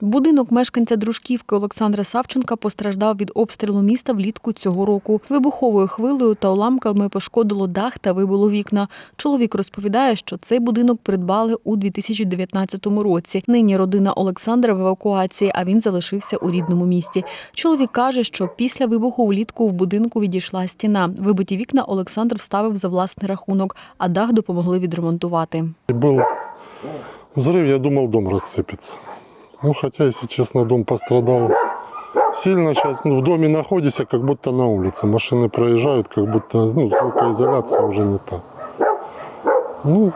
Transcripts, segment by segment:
Будинок мешканця дружківки Олександра Савченка постраждав від обстрілу міста влітку цього року. Вибуховою хвилею та уламками пошкодило дах та вибило вікна. Чоловік розповідає, що цей будинок придбали у 2019 році. Нині родина Олександра в евакуації, а він залишився у рідному місті. Чоловік каже, що після вибуху влітку в будинку відійшла стіна. Вибиті вікна Олександр вставив за власний рахунок, а дах допомогли відремонтувати. И был взрыв, я думал, дом рассыпется. Ну, хотя, если честно, дом пострадал сильно. Сейчас ну, в доме находишься, как будто на улице. Машины проезжают, как будто ну, звукоизоляция уже не та. Ну,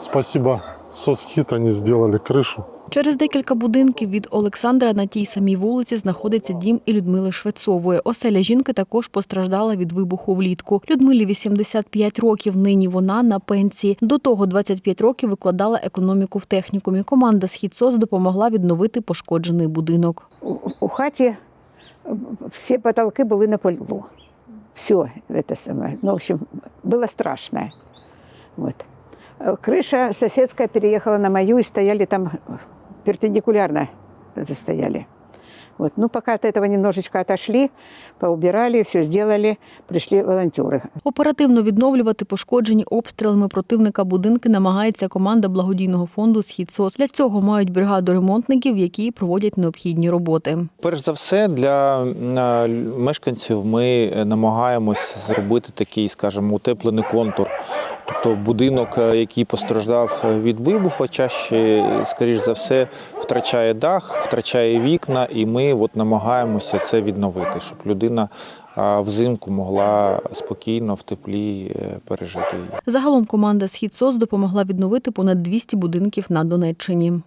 спасибо. Соцхит они сделали крышу. Через декілька будинків від Олександра на тій самій вулиці знаходиться дім і Людмили Швецової. Оселя жінки також постраждала від вибуху влітку. Людмилі 85 років. Нині вона на пенсії. До того 25 років викладала економіку в технікумі. Команда «Східсос» допомогла відновити пошкоджений будинок. у, у хаті е, всі потолки були на полу. Все это самое. Ну, в общем, было страшно. Вот. Э, Крыша соседская переехала на мою и стояли там перпендикулярно застояли. Вот. Ну, пока от этого немножечко отошли, поубирали, все сделали, пришли волонтеры. Оперативно відновлювати пошкоджені обстрілами противника будинки намагається команда благодійного фонду «Східсос». Для цього мають бригаду ремонтників, які проводять необхідні роботи. Перш за все, для е, мешканців ми намагаємось зробити такий, скажімо, утеплений контур. Тобто будинок, е, який постраждав від вибуху, чаще, скоріш за все, втрачає дах, втрачає вікна, і ми от намагаємося це відновити, щоб людина е, взимку могла спокійно в теплі е, пережити. Загалом команда «Східсос» допомогла відновити понад 200 будинків на Донеччині.